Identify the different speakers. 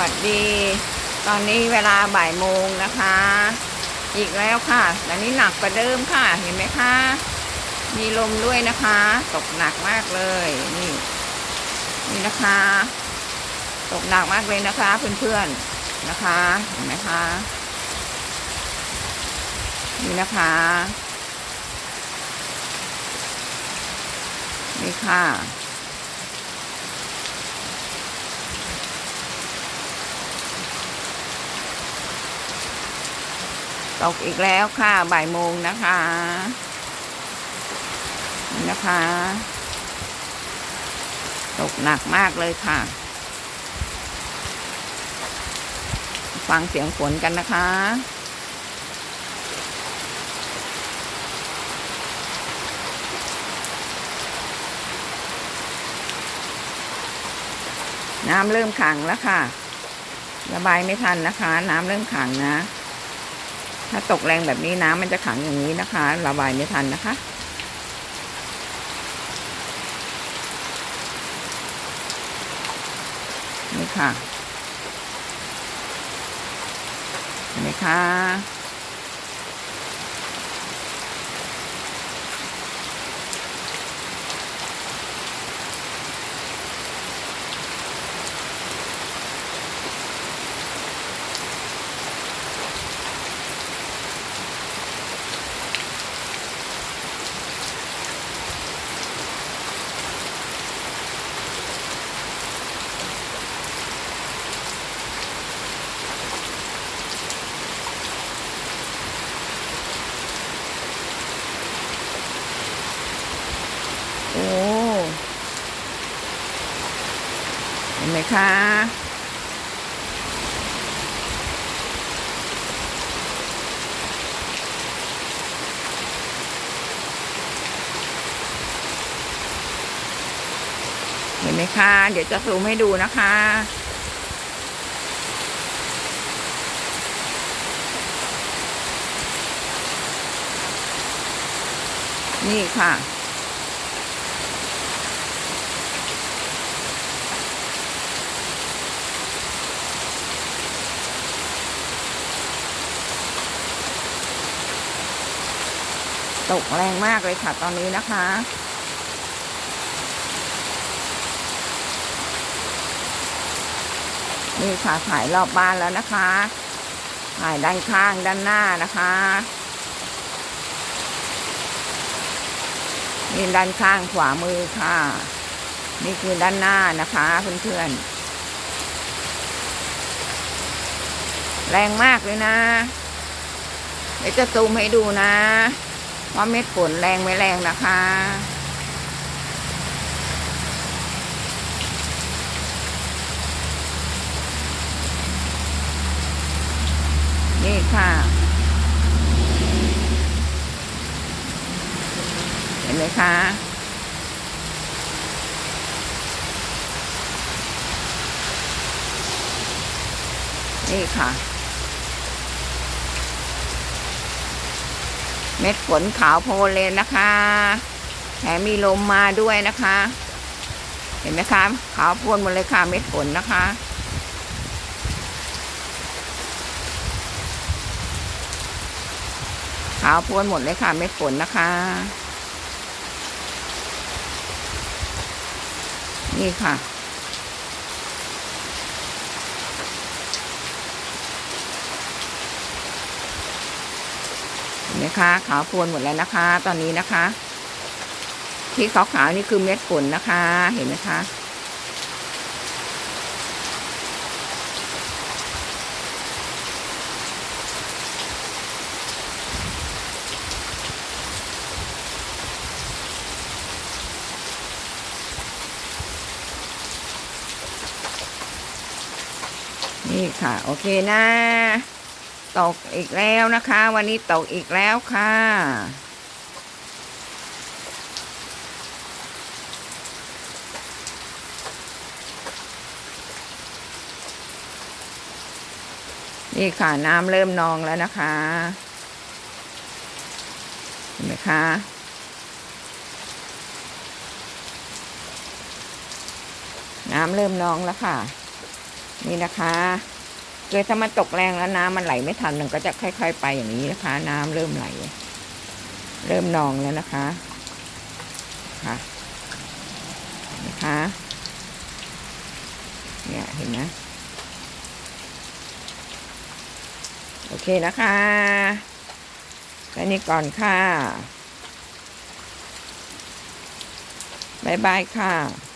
Speaker 1: วัสดี ตอนนี้เวลาบ่ายโมงนะคะ อีกแล้วค่ะแต่นี้หนักกว่าเดิมค่ะ เห็นไหมคะ มีลมด้วยนะคะ ตกหนักมากเลย นี่ นี่นะคะ ตกหนักมากเลยนะคะ เพื่อนๆนะคะ เห็นไหมคะ นี่นะคะ นี่ค่ะ ตกอีกแล้วค่ะบ่ายโมงนะคะนะคะ ตกหนักมากเลยค่ะ ฟังเสียงฝนกันนะคะน้ำเริ่มขังแล้วค่ะ ระบายไม่ทันนะคะ น้ำเริ่มขังนะ ถ้าตกแรงแบบนี้น้ำมันจะขังอย่างนี้นะคะ ระบายไม่ทันนะคะ นี่ค่ะเห็นไหมคะ โอ้เห็นไหมคะเห็นไหมคะ เดี๋ยวจะซูมให้ดูนะคะ นี่ค่ะ ตกแรงมากเลยค่ะตอนนี้นะคะ นี่ค่ะถ่ายรอบบ้านแล้วนะคะถ่ายด้านข้างด้านหน้านะคะนี่ด้านข้างขวามือค่ะ นี่คือด้านหน้านะคะเพื่อนๆ แรงมากเลยนะเดี๋ยวจะซูมให้ดูนะ ว่าเม็ดฝนแรงไม่แรงนะคะ นี่ค่ะ เห็นไหมคะนี่ค่ะ เม็ดฝนขาวโพลนเลยนะคะแถมมีลมมาด้วยนะคะ เห็นไหมคะขาวโพลนหมดเลยค่ะเม็ดฝนนะคะขาวโพลนหมดเลยค่ะเม็ดฝนนะคะ นี่ค่ะ ห็นไหมคะขาวโพลนหมดแล้วนะคะ ตอนนี้นะคะที่ขาวๆนี่คือเม็ดฝนนะคะ เห็นไหมคะนี่ค่ะ โอเคนะ ตกอีกแล้วนะคะ วันนี้ตกอีกแล้วค่ะ นี่ค่ะน้ำเริ่มนองแล้วนะคะเห็นไหมคะน้ำเริ่มนองแล้วค่ะ นี่นะคะ คือถ้ามันตกแรงแล้วน้ำมันไหลไม่ทันมันก็จะค่อยๆ ไปอย่างนี้นะคะ น้ำเริ่มไหล เริ่มนองแล้วนะคะค่ะนะคะเนี่ยเห็นนะโอเคนะคะแค่นี้ก่อนค่ะบ๊ายบายค่ะ